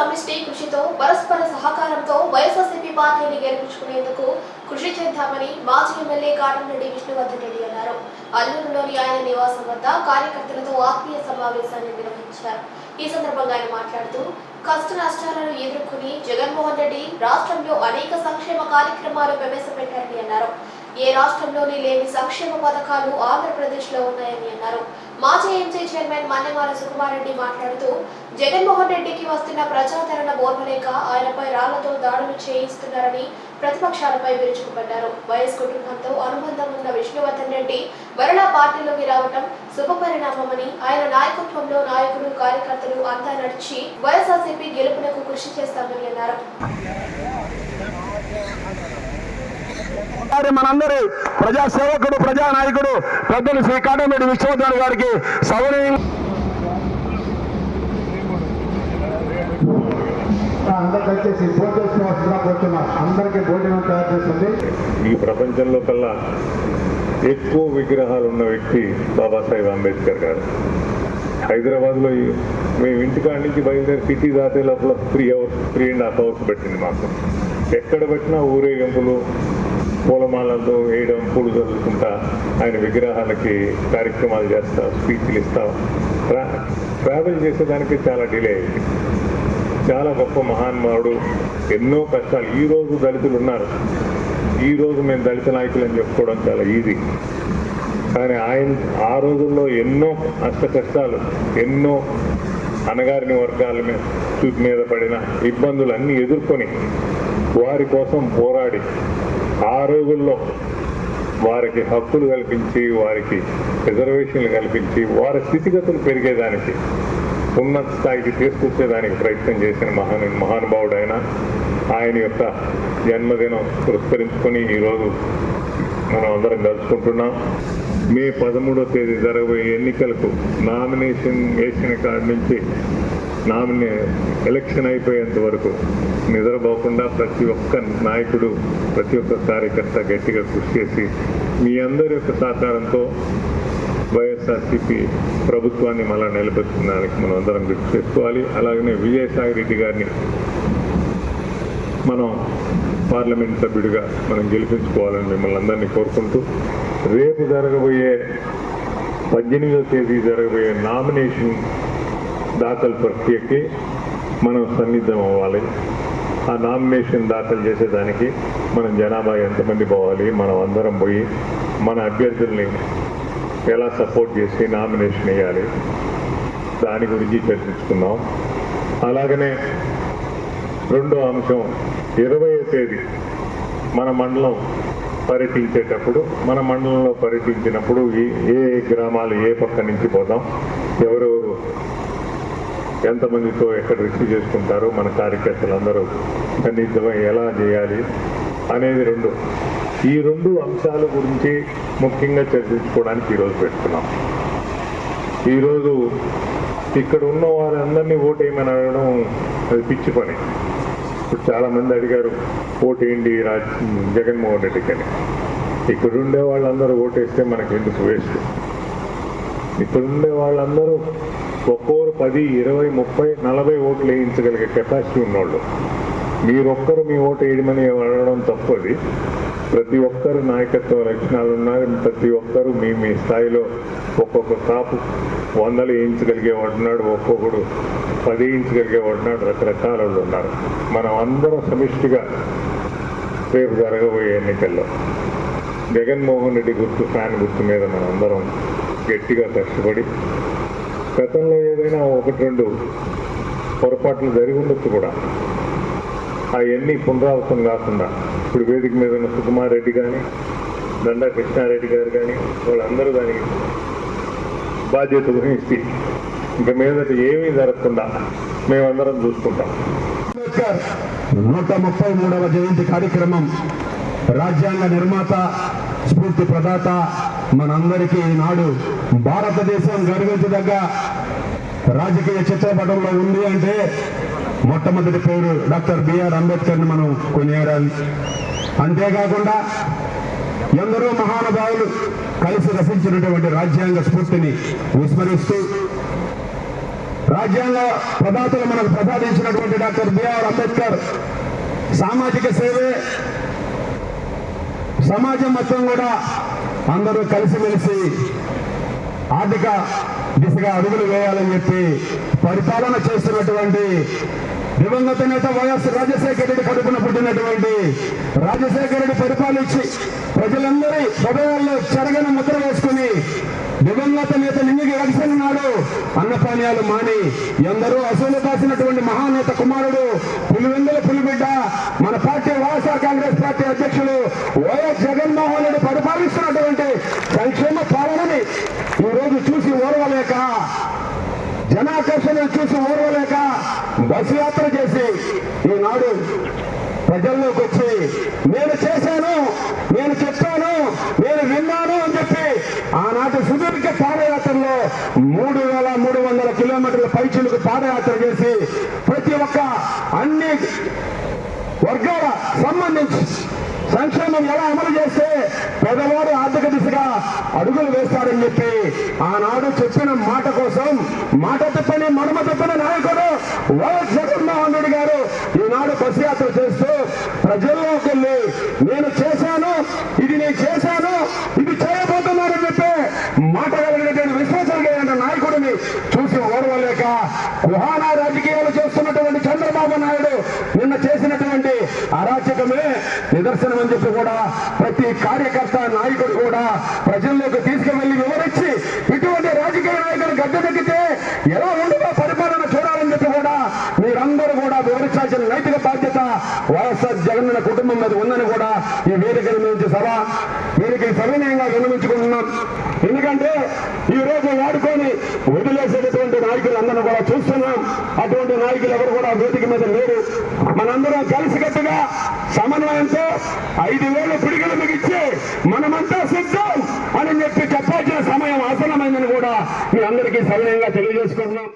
సమిష్టి కృషితో పరస్పర సహకారంతో వైఎస్ఆర్సీపీ పార్టీని గెలిపించుకునేందుకు కృషి చేద్దామని మాజీ ఎమ్మెల్యే కాటంరెడ్డి విష్ణువర్ధన్ రెడ్డి అన్నారు. అల్లూరులోని ఆయన నివాసం వద్ద కార్యకర్తలతో ఆత్మీయ సమావేశాన్ని నిర్వహించారు. ఈ సందర్భంగా ఆయన మాట్లాడుతూ కష్ట నష్టాలను ఎదుర్కొని జగన్మోహన్ రెడ్డి రాష్ట్రంలో అనేక సంక్షేమ కార్యక్రమాలు ప్రవేశపెట్టారని అన్నారు. ఏ రాష్ట్రంలోని లేని సంక్షేమ పథకాలు ఆంధ్రప్రదేశ్లో ఉన్నాయని అన్నారు. మాజీ ఎంసీ చైర్మన్ మన్నెమాల సుకుమారెడ్డి మాట్లాడుతూ జగన్మోహన్ రెడ్డికి వస్తున్న ప్రజాదరణ ఓర్వలేక ఆయనపై రాళ్ళతో దాడులు చేయిస్తున్నారని ప్రతిపక్షాలపై విరుచుకుపడ్డారు. వైఎస్ కుటుంబంతో అనుబంధం ఉన్న విష్ణువర్ధన్ రెడ్డి మరలా పార్టీలోకి రావటం శుభపరిణామమని ఆయన నాయకత్వంలో నాయకులు కార్యకర్తలు అంతా నడిచి వైఎస్ఆర్సీపీ గెలుపునకు కృషి చేస్తామని అన్నారు. మరి మనందరి ప్రజా సేవకుడు ప్రజా నాయకుడు పెద్దలు శ్రీ కాటమేడి విశ్వనాథ్ గారికి సౌనీయం. అందరు దయచేసి భోజనం వస్తుందా కూర్చున్నారు. అందరికీ భోజనం తయారు చేస్తుంది. ఈ ప్రపంచంలో కల్లా ఎక్కువ విగ్రహాలు ఉన్న వ్యక్తి బాబాసాహెబ్ అంబేద్కర్ గారు. హైదరాబాద్లో మేము ఇంటికాడ నుంచి బయలుదేరి సిటీ దాటే లోపల three hours three and half hours పెట్టింది మాకు. ఎక్కడ పెట్టినా ఊరేగింపులు పూలమాలతో వేయడం పూలు చదువుకుంటా ఆయన విగ్రహాలకి కార్యక్రమాలు చేస్తా స్పీచ్లు ఇస్తాం. ట్రా ట్రావెల్ చేసేదానికి చాలా డిలే అయింది. చాలా గొప్ప మహానుభావుడు ఎన్నో కష్టాలు. ఈ రోజు దళితులు ఉన్నారు. ఈ రోజు మేము దళిత నాయకులు అని చెప్పుకోవడం చాలా ఈజీ. కానీ ఆయన ఆ రోజుల్లో ఎన్నో అష్ట కష్టాలు ఎన్నో అనగారిన వర్గాల మీద చూపు మీద పడిన ఇబ్బందులు అన్నీ ఎదుర్కొని వారి కోసం పోరాడి ఆ రోజుల్లో వారికి హక్కులు కల్పించి వారికి రిజర్వేషన్లు కల్పించి వారి స్థితిగతులు పెరిగేదానికి ఉన్నత స్థాయికి తీసుకొచ్చేదానికి ప్రయత్నం చేసిన మహాను మహానుభావుడైన ఆయన ఆయన యొక్క జన్మదినం పురస్కరించుకొని ఈరోజు మనం అందరం కలుసుకుంటున్నాం మే పదమూడో తేదీ జరగబోయే ఎన్నికలకు నామినేషన్ వేసిన కాడి నుంచి నామినే ఎలక్షన్ అయిపోయేంత వరకు నిద్రపోకుండా ప్రతి ఒక్క నాయకుడు ప్రతి ఒక్క కార్యకర్త గట్టిగా కృషి చేసి మీ అందరి యొక్క సహకారంతో వైఎస్ఆర్సీపీ ప్రభుత్వాన్ని మళ్ళీ నిలబెట్టడానికి మనం అందరం గుర్తు చేసుకోవాలి. అలాగనే విజయసాయి రెడ్డి గారిని మనం పార్లమెంట్ సభ్యుడిగా మనం గెలిపించుకోవాలని మిమ్మల్ని అందరినీ కోరుకుంటూ రేపు జరగబోయే పద్దెనిమిదో తేదీ జరగబోయే నామినేషన్ దాఖలు ప్రక్రియకి మనం సన్నిద్ధం అవ్వాలి. ఆ నామినేషన్ దాఖలు చేసేదానికి మనం జనాభా ఎంతమంది పోవాలి మనం అందరం పోయి మన అభ్యర్థుల్ని ఎలా సపోర్ట్ చేసి నామినేషన్ వేయాలి దాని గురించి చర్చించుకున్నాం అలాగనే రెండో అంశం ఇరవై తేదీ మన మండలం పర్యటించేటప్పుడు మన మండలంలో పర్యటించినప్పుడు ఏ గ్రామాలు ఏ పక్క నుంచి పోదాం ఎవరు ఎంతమందితో ఎక్కడ రిసీవ్ చేసుకుంటారో మన కార్యకర్తలు అందరూ సన్నిహితమై ఎలా చేయాలి అనేది రెండు. ఈ రెండు అంశాల గురించి ముఖ్యంగా చర్చించుకోవడానికి ఈరోజు పెట్టుకున్నాం ఈరోజు ఇక్కడ ఉన్న వారందరినీ ఓటేయమని అడగడం అది పిచ్చి పని. ఇప్పుడు చాలా మంది అడిగారు ఓటేయండి రాజ్ జగన్మోహన్ రెడ్డికి అని. ఇక్కడ ఉండే వాళ్ళందరూ ఓటేస్తే మనకి ఎందుకు వేస్ట్ ఇక్కడ ఉండే వాళ్ళందరూ ఒక్కోరు పది ఇరవై ముప్పై నలభై ఓట్లు వేయించగలిగే కెపాసిటీ ఉన్నోళ్ళు. మీరొక్కరు మీ ఓటు వేయమని అడగడం తప్పది. ప్రతి ఒక్కరు నాయకత్వ లక్షణాలు ఉన్నారు ప్రతి ఒక్కరు మీ మీ స్థాయిలో ఒక్కొక్క కాపు వందలు వేయించగలిగే వాడున్నాడు ఒక్కొక్కడు పది వేయించగలిగే వాడున్నాడు రకరకాల వాళ్ళు ఉన్నారు. మనం అందరం సమిష్టిగా రేపు జరగబోయే ఎన్నికల్లో. జగన్మోహన్ రెడ్డి గుర్తు ఫ్యాన్ గుర్తు మీద మనం అందరం గట్టిగా కష్టపడి గతంలో ఏదైనా ఒకటి రెండు పొరపాట్లు జరిగి ఉండొచ్చు కూడా. అవన్నీ పునరావృతం కాకుండా ఇప్పుడు వేదిక మీద ఉన్న సుకుమార్ రెడ్డి కానీ దండా కృష్ణారెడ్డి గారు కానీ వాళ్ళందరూ దానికి బాధ్యత వహించి ఇంకా మీదట ఏమీ జరగకుండా మేమందరం చూసుకుంటాం. అంబేద్కర్ నూట ముప్పై మూడవ జయంతి కార్యక్రమం రాజ్యాంగ నిర్మాత స్ఫూర్తి ప్రదాత మనందరికీ ఈనాడు భారతదేశం గర్వించదగ్గ రాజకీయ చిత్రపటంలో ఉంది అంటే మొట్టమొదటి పేరు డాక్టర్ బిఆర్ అంబేద్కర్ని మనం కొనియాడాలి. అంతేకాకుండా ఎందరో మహానుభావులు కలిసి రచించినటువంటి రాజ్యాంగ స్ఫూర్తిని విస్మరిస్తూ రాజ్యాంగ ప్రదాతలు మనకు ప్రసాదించినటువంటి డాక్టర్ బిఆర్ అంబేద్కర్ సామాజిక సేవే సమాజం మొత్తం కూడా అందరూ కలిసిమెలిసి ఆర్థిక దిశగా అడుగులు వేయాలని చెప్పి పరిపాలన చేస్తున్నటువంటి దివంగత నేత వైఎస్ రాజశేఖర రెడ్డి కడుపున పుట్టినటువంటి రాజశేఖర రెడ్డి పరిపాలించి ప్రజలందరి హృదయాల్లో చెరగని ముద్ర వేసుకుని ఎలక్షన్ అన్నపానీయాలు మాని ఎందరో అసూలు కాసినటువంటి మహానేత కుమారుడు పులివెందుల పులిబిడ్డ మన పార్టీ వైఎస్ఆర్ కాంగ్రెస్ పార్టీ అధ్యక్షులు వైఎస్ జగన్మోహన్ రెడ్డి పరిపాలిస్తున్నటువంటి సంక్షేమ పాలనని ఈ రోజు చూసి ఓర్వలేక జనాకర్షణను చూసి ఓర్వలేక బస్సు యాత్ర చేసి ఈనాడు ప్రజల్లోకి వచ్చి నేను చేశాను నేను చెప్పాను నేను విన్నాను అని చెప్పి ఆనాటి సుదీర్ఘ పాదయాత్ర మూడు వేల మూడు వందల కిలోమీటర్ల పైచులకు పాదయాత్ర చేసి ప్రతి ఒక్క అన్ని వర్గాల సంబంధించి సంక్షేమం ఎలా అమలు చేస్తే పేదవాడు ఆర్థిక దిశగా అడుగులు వేస్తాడని చెప్పి ఆనాడు చెప్పిన మాట కోసం మాట తప్పని మడమ తప్పని నాయకుడు వైఎస్ జగన్మోహన్ రెడ్డి గారు ఈనాడు బస్ యాత్ర చేస్తూ ప్రజల్లోకి వెళ్ళి నేను చే అరాచకమే నిదర్శనం అని చెప్పి కూడా ప్రతి కార్యకర్త నాయకుడు కూడా ప్రజల్లోకి తీసుకువెళ్ళి వివరించి ఇటువంటి రాజకీయ నాయకులు గద్దెనెక్కితే ఎలా ఉండదో పరిపాలన చూడాలని చెప్పి కూడా మీరందరూ కూడా వివరించాల్సిన నైతిక బాధ్యత వైఎస్ఆర్ జగన్ కుటుంబం మీద ఉందని కూడా ఈ వేదికల నుంచి సభ వీరికి సవినయంగా విన్నవించుకుంటున్నాం. ఎందుకంటే ఈ రోజు వాడుకొని వదిలేసేటటువంటి నాయకులు అందరూ కూడా చూస్తున్నాం. అటువంటి నాయకులు ఎవరు కూడా వేదిక మీద లేరు. మనందరం కలిసికట్టుగా సమన్వయంతో ఐదు వేలు పిడికలు మిగిచ్చి మనమంతా సిద్ధం అని చెప్పి చెప్పాల్సిన సమయం ఆసనమైందని కూడా మీ అందరికీ సవినయంగా తెలియజేసుకుంటున్నాం.